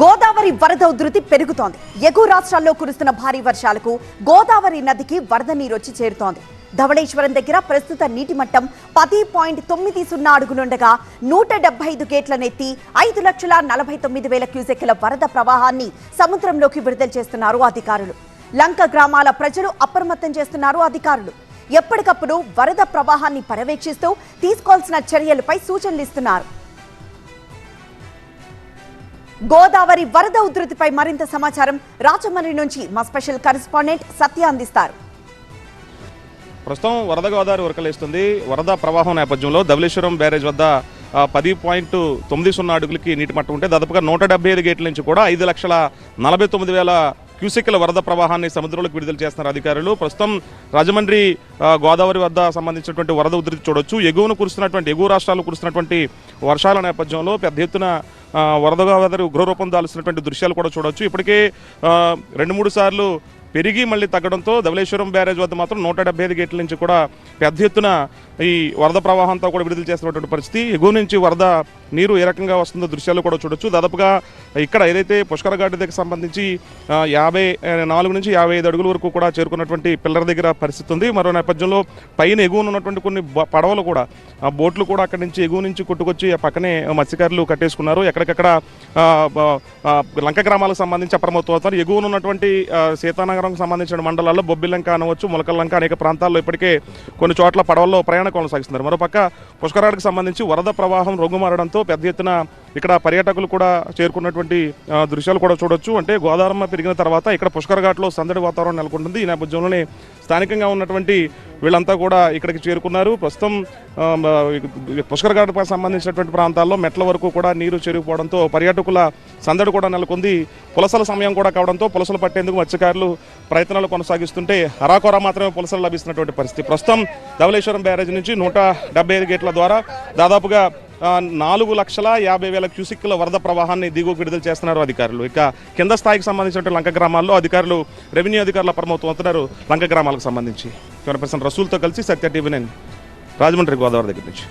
గోదావరి వరద ఉధృతి పెరుగుతోంది. ఎగువ రాష్ట్రాల్లో కురుస్తున్న భారీ వర్షాలకు గోదావరి నదికి వరద నీరు వచ్చి చేరుతోంది. ధవళేశ్వరం దగ్గర ప్రస్తుత నీటి మట్టం పది పాయింట్ తొమ్మిది సున్నా అడుగులుండగా నూట డెబ్బై ఐదు గేట్లనెత్తి ఐదు లక్షల నలభై తొమ్మిది వేల క్యూసెక్ల వరద ప్రవాహాన్ని సముద్రంలోకి విడుదల చేస్తున్నారు అధికారులు. లంక గ్రామాల ప్రజలు అప్రమత్తం చేస్తున్నారు అధికారులు. ఎప్పటికప్పుడు వరద ప్రవాహాన్ని పర్యవేక్షిస్తూ తీసుకోవాల్సిన చర్యలపై సూచనలు ఇస్తున్నారు. గోదావరి వరద ఉధృతిపై మరింత సమాచారం రాజమండ్రి నుంచి మా స్పెషల్ కరెస్పాండెంట్ సత్య అందిస్తారు. ప్రస్తుతం వరద గోదావరి ఉరకలేస్తుంది. వరద ప్రవాహం నేపథ్యంలో ధవళేశ్వరం బ్యారేజ్ వద్ద పది పాయింట్ తొమ్మిది సున్నా అడుగులకి నీటి మట్టం ఉంటే దాదాపుగా నూట డెబ్బై ఐదు గేట్ల నుంచి కూడా ఐదు లక్షల నలభై తొమ్మిది వేల క్యూసెక్ల వరద ప్రవాహాన్ని సముద్రంలోకి విడుదల చేస్తున్నారు అధికారులు. ప్రస్తుతం రాజమండ్రి గోదావరి వద్ద సంబంధించినటువంటి వరద ఉధృతి చూడొచ్చు. ఎగువన కురుస్తున్నటువంటి ఎగువ రాష్ట్రాలు కురుస్తున్నటువంటి వర్షాల నేపథ్యంలో పెద్ద ఎత్తున వరద గోదావరి ఉగ్రరూపం దాల్సినటువంటి దృశ్యాలు కూడా చూడొచ్చు. ఇప్పటికే రెండు మూడు సార్లు పెరిగి మళ్ళీ తగ్గడంతో ధవలేశ్వరం బ్యారేజ్ వద్ద మాత్రం నూట డెబ్బై ఐదు గేట్ల నుంచి కూడా పెద్ద ఎత్తున ఈ వరద ప్రవాహంతో కూడా విడుదల చేస్తున్నటువంటి పరిస్థితి. ఎగువ నుంచి వరద నీరు ఏ రకంగా వస్తుందో దృశ్యాలు కూడా చూడొచ్చు. దాదాపుగా ఇక్కడ ఏదైతే పుష్కర ఘాటు దగ్గర సంబంధించి యాభై నాలుగు నుంచి యాభై ఐదు అడుగుల వరకు కూడా చేరుకున్నటువంటి పిల్లర్ దగ్గర పరిస్థితి ఉంది. మరో నేపథ్యంలో పైన ఎగువన ఉన్నటువంటి కొన్ని పడవలు కూడా బోట్లు కూడా అక్కడి నుంచి ఎగువ నుంచి కొట్టుకొచ్చి ఆ పక్కనే మత్స్యకారులు కట్టేసుకున్నారు. ఎక్కడికక్కడ లంక గ్రామాలకు సంబంధించి అప్రమత్తం ఎగువన ఉన్నటువంటి సీతానగరంకు సంబంధించిన మండలాల్లో బొబ్బిలంక అనవచ్చు ములకల్లంక అనేక ప్రాంతాల్లో ఇప్పటికే కొన్ని చోట్ల పడవల్లో ప్రయాణం కొనసాగిస్తున్నారు మరోపక్క పుష్కరాలకు సంబంధించి వరద ప్రవాహం రొంగుమారడంతో పెద్ద ఎత్తున ఇక్కడ పర్యాటకులు కూడా చేరుకున్నటువంటి దృశ్యాలు కూడా చూడొచ్చు. అంటే గోదావరమ్మ పెరిగిన తర్వాత ఇక్కడ పుష్కర్ ఘాట్లో సందడి వాతావరణం నెలకొంటుంది. ఈ నేపథ్యంలోనే స్థానికంగా ఉన్నటువంటి వీళ్ళంతా కూడా ఇక్కడికి చేరుకున్నారు. ప్రస్తుతం పుష్కర్ ఘాట్కు సంబంధించినటువంటి ప్రాంతాల్లో మెట్ల వరకు కూడా నీరు చేరుకుపోవడంతో పర్యాటకుల సందడి కూడా నెలకొంది. పులసల సమయం కూడా కావడంతో పులసలు పట్టేందుకు మత్స్యకారులు ప్రయత్నాలు కొనసాగిస్తుంటే హరాకోరా మాత్రమే పులసలు లభిస్తున్నటువంటి పరిస్థితి. ప్రస్తుతం ధవలేశ్వరం బ్యారేజ్ నుంచి నూట ఐదు గేట్ల ద్వారా దాదాపుగా నాలుగు లక్షల యాభై వేల క్యూసిక్ల వరద ప్రవాహాన్ని దిగువకు విడుదల చేస్తున్నారు అధికారులు. ఇక కింద స్థాయికి సంబంధించిన లంక గ్రామాల్లో అధికారులు రెవెన్యూ అధికారులు అప్రమవుతున్నారు అవుతున్నారు లంక గ్రామాలకు సంబంధించి. కెమెరా పర్సన్ రసూల్తో కలిసి సత్య టీవీ నేను రాజమండ్రి గోదావరి దగ్గర నుంచి.